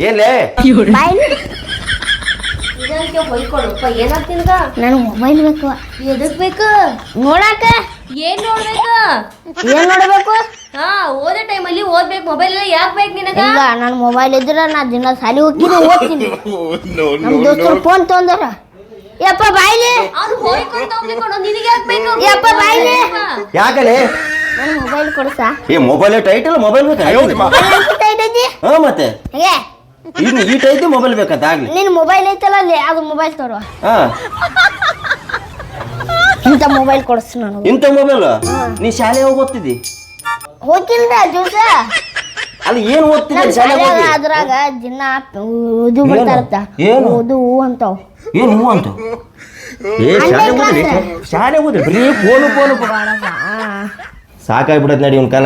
ಏನ್ಲೇ mobile ಬೇಕು ಎದಕ್ ಬೇಕು ನೋಡಾಕ ಏನ್ ನೋಡ್ಬೇಕು ಏನ್ ಹಾ ಓದೋ ಟೈಮಲ್ಲಿ ಓದ್ಬೇಕು ಮೊಬೈಲ್ ಯಾಕೆ ಬೇಕು ನಿನಗ ಇಲ್ಲ ನನ್ನ ಮೊಬೈಲ್ ಇದ್ರೆ ನಾ ದಿನ ಸಾಲಿ ಹೋಗ್ತೀನಿ ಓದ್ತೀನಿ ನಮ್ಮ ದೋಸ್ತರು ಫೋನ್ ತೊಂದಾರ ಯಪ್ಪ ಬಾಯ್ಲಿ ನಿನಗೆ ಯಾಕೆ ಬೇಕು ಯಪ್ಪ ಬಾಯ್ಲಿ ಯಾಕಲೆ ಮೊಬೈಲ್ ಕೊಡ್ಸ? ಏ ಮೊಬೈಲ್ ಟೈಟ್ ಅಲ್ಲ ಮೊಬೈಲ್ ಬೇಕಾ? ಟೈಟ್ ಐತಿ? ಹಾ ಮತ್ತೆ? ಹೇಗೆ? ಇನ್ನು ಈ ಟೈಪ್ ಮೊಬೈಲ್ ಬೇಕಂತ ಆಗ್ಲಿ. ನಿನ್ನ ಮೊಬೈಲ್ ಐತಲ್ಲ ಅಲ್ಲಿ ಅದು ಮೊಬೈಲ್ ತರುವ. ಹಾ. ಇಂಥ ಮೊಬೈಲ್ ಕೊಡಿಸ್ ನನಗೆ. ಇಂಥ ಮೊಬೈಲ್ ನೀ ಶಾಲೆ ಹೋಗಿ ಓದ್ತಿದ್ದಿ? ಹೋಗಿಲ್ದ ಜ್ಯೂಸ ಅಲ್ಲಿ ಏನ್ ಓದ್ತಿದ್ದಿ? ಶಾಲೆ ಹೋಗಿ? ಅದ್ರಾಗ ದಿನ ಇದು ಬರ್ತಾರತ್ತ ಏನು? ಓದು ಅಂತಾವ್. ಏನ್ ಹೂ ಅಂತ ಏ ಶಾಲೆ class. ಶಾಲೆ ಓದ್ರಿ ಬರೀ ಫೋನು ಫೋನು ಸಾಕಾಗ್ಬಿಡತ್ ನಡಿ ಇವ್ನ ಕಾಲ